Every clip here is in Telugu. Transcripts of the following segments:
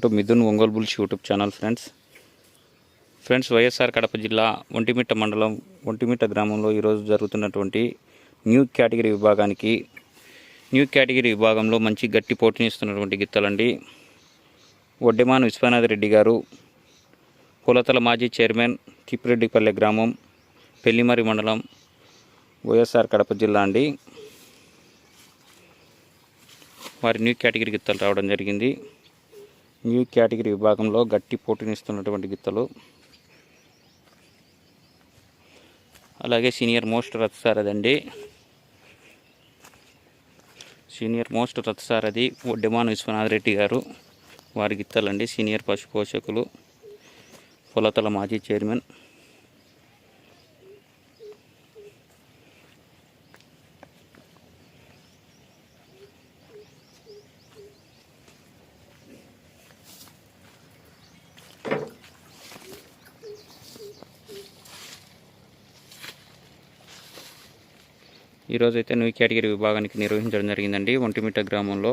Welcome to Mithun Ongole bulls YouTube channel friends. Friends YSR Kadapa జిల్లా ఒంటిమిట్ట మండలం ఒంటిమిట్ట గ్రామంలో ఈరోజు జరుగుతున్నటువంటి న్యూ కేటగిరీ విభాగానికి న్యూ కేటగిరీ విభాగంలో మంచి గట్టి పోటీనిస్తున్నటువంటి గిత్తలండి. వడ్డెమాను విశ్వనాథ్ రెడ్డి గారు కులతల మాజీ చైర్మన్ తిప్పిరెడ్డిపల్లె గ్రామం పెళ్ళిమరి మండలం వైఎస్ఆర్ కడప జిల్లా అండి. వారి న్యూ కేటగిరీ గిత్తలు రావడం జరిగింది. న్యూ కేటగిరీ విభాగంలో గట్టి పోటీనిస్తున్నటువంటి గిత్తలు. అలాగే సీనియర్ మోస్ట్ రథసారథి సీనియర్ మోస్ట్ రథసారథి ఒడ్డెమాన్ విశ్వనాథ్ రెడ్డి గారు వారి గిత్తలండి. సీనియర్ పశు పోషకులు పొలతల మాజీ చైర్మన్. ఈరోజు అయితే న్యూ కేటగిరీ విభాగానికి నిర్వహించడం జరిగిందండి. ఒంటిమిట్ట గ్రామంలో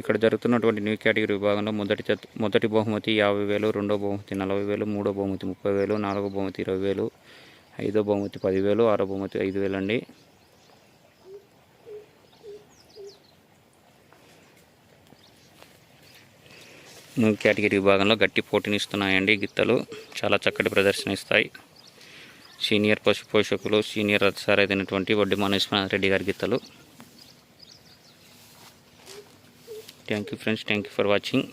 ఇక్కడ జరుగుతున్నటువంటి న్యూ కేటగిరీ విభాగంలో మొదటి మొదటి బహుమతి యాభై వేలు రెండో బహుమతి నలభై వేలు మూడో బహుమతి ముప్పై వేలు నాలుగో బహుమతి ఇరవై వేలు ఐదో బహుమతి పదివేలు ఆరో బహుమతి ఐదు వేలు అండి న్యూ కేటగిరీ విభాగంలో గట్టి పోటీనిస్తున్నాయండి గిత్తలు. చాలా చక్కటి ప్రదర్శన ఇస్తాయి. సీనియర్ పశు పోషకులు సీనియర్ అధికారి అయినటువంటి వడ్డీ విశ్వనాథ్ రెడ్డి గారి గీతలు. Thank you friends thank you for watching